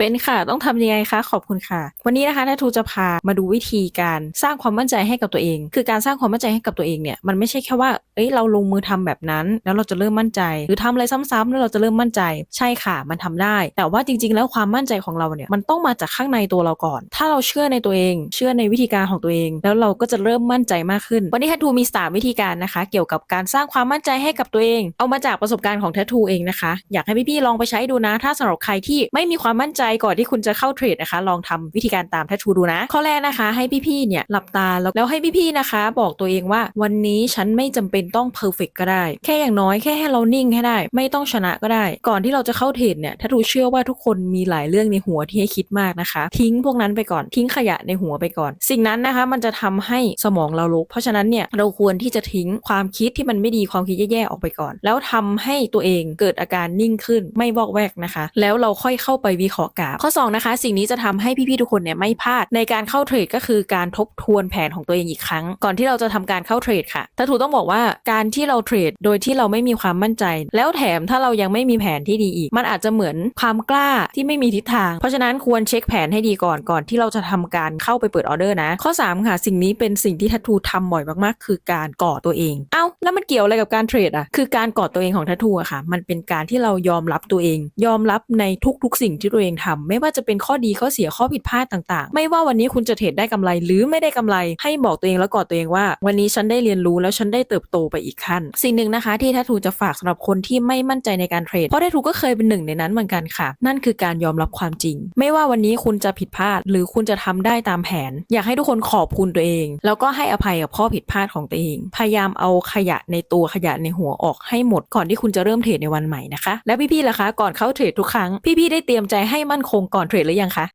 เป็นค่ะ ต้องทำยังไงคะ ขอบคุณค่ะ วันนี้นะคะแททูจะพามาดูวิธีการสร้างความมั่นใจให้กับตัวเอง คือการสร้างความมั่นใจให้กับตัวเองเนี่ยมันไม่ใช่แค่ว่าเอ้ยเราลงมือทำแบบนั้น แล้วเราจะเริ่มมั่นใจ หรือทำอะไรซ้ำๆแล้วเราจะเริ่มมั่นใจ ใช่ค่ะ มันทำได้ แต่ว่าจริง ๆ แล้วความมั่นใจของเราเนี่ยมันต้องมาจากข้างในตัวเราก่อน ถ้าเราเชื่อในตัวเอง เชื่อในวิธีการของตัวเอง แล้วเราก็จะเริ่มมั่นใจมากขึ้น วันนี้แททูมีสามวิธีการนะคะ เกี่ยวกับการสร้างความมั่นใจให้กับตัวเอง เอามาจากประสบการณ์ของแททูเองนะคะ อยากให้พี่ๆลองไปใช้ดูนะ ถ้าสำหรับใครที่ไม่มีความมั่นใจก่อนที่คุณจะเข้าเทรดนะคะ ลองทำวิธีการตามแททูดูนะ ข้อแรกนะคะ ให้พี่ๆเนี่ยหลับตาแล้วแล้วให้พี่ๆนะคะ บอกตัวเองว่าวันนี้ฉันไม่จำเป็นต้องเพอร์เฟกก็ได้ แค่อย่างน้อยแค่ให้เรานิ่งให้ได้ ไม่ต้องชนะก็ได้ ก่อนที่เราจะเข้าเทรดเนี่ยแททูเชื่อว่าทุกคนมีหลายเรื่องในหัวที่ให้คิดมากนะคะ ทิ้งพวกนั้นไปก่อนทิ้งขยะในหัวไปก่อน สิ่งนั้นนะคะมันจะทำให้สมองเราลุกเพราะฉะนั้นเนี่ยเราควรที่จะทิ้งความคิดที่มันไม่ดีความคิดแย่ๆออกไปก่อน แล้วทำให้ตัวเองเกิดอาการนิ่งขึ้นไม่วอกแวกนะคะ แล้วเราค่อยเข้าไปวิเคราะห์กราฟข้อ2นะคะสิ่งนี้จะทำให้พี่ๆทุกคนเนี่ยไม่พลาดในการเข้าเทรดก็คือการทบทวนแผนของตัวเองอีกครั้ง ก่อนที่เราจะทำการเข้าเทรดค่ะถ้าถูกต้องบอกว่าการที่เราเทรดโดยที่เราไม่มีความมั่นใจ แล้วแถมถ้าเรายังไม่มีแผนที่ดีอีก มันอาจจะเหมือนความกล้าที่ไม่มีทิศทาง เพราะฉะนั้นควรเช็คแผนให้ดีก่อนก่อนที่เราจะทำการเข้าไปเปิดออเดอร์นะ ข้อ 3 ค่ะ สิ่งนี้เป็นสิ่งที่ทัตทูทำบ่อยมากๆ คือการก่อตัวเอง เอ้า แล้วมันเกี่ยวอะไรกับการเทรดอะ คือการก่อตัวเองของทัตทูอะค่ะ มันเป็นการที่เรายอมรับตัวเอง ยอมรับในทุกๆ สิ่งที่ตัวเองทำไม่ว่าจะเป็นข้อดีข้อเสียข้อผิดพลาดต่าง ๆ ไม่ว่าวันนี้คุณจะเทรดได้กำไร หรือไม่ได้กำไรให้บอกตัวเองแล้วกอดตัวเองว่า วันนี้ฉันได้เรียนรู้แล้วฉันได้เติบโตไปอีกขั้น สิ่งหนึ่งนะคะ ที่ทัตทูจะฝากสำหรับคนที่ไม่มั่นใจในการเทรดเพราะทัตทูก็เคยเป็นหนึ่งในนั้นเหมือนกันค่ะ นั่นคือการยอมรับความจริง ไม่ว่าวันนี้คุณจะผิดพลาด หรือคุณจะทำได้ตามแผน อยากให้ทุกคนขอบคุณตัวเอง แล้วก็ให้อภัยกับข้อผิดพลาดของตัวเอง พยายามเอาขยะในตัวขยะในหัวออกให้หมดก่อนที่คุณจะเริ่มเทรดในวันใหม่นะคะ และพี่ๆล่ะคะ ก่อนเข้าเทรดทุกครั้งพี่ๆได้เตรียมใจให้มั่นคงก่อนเทรดหรือยังคะ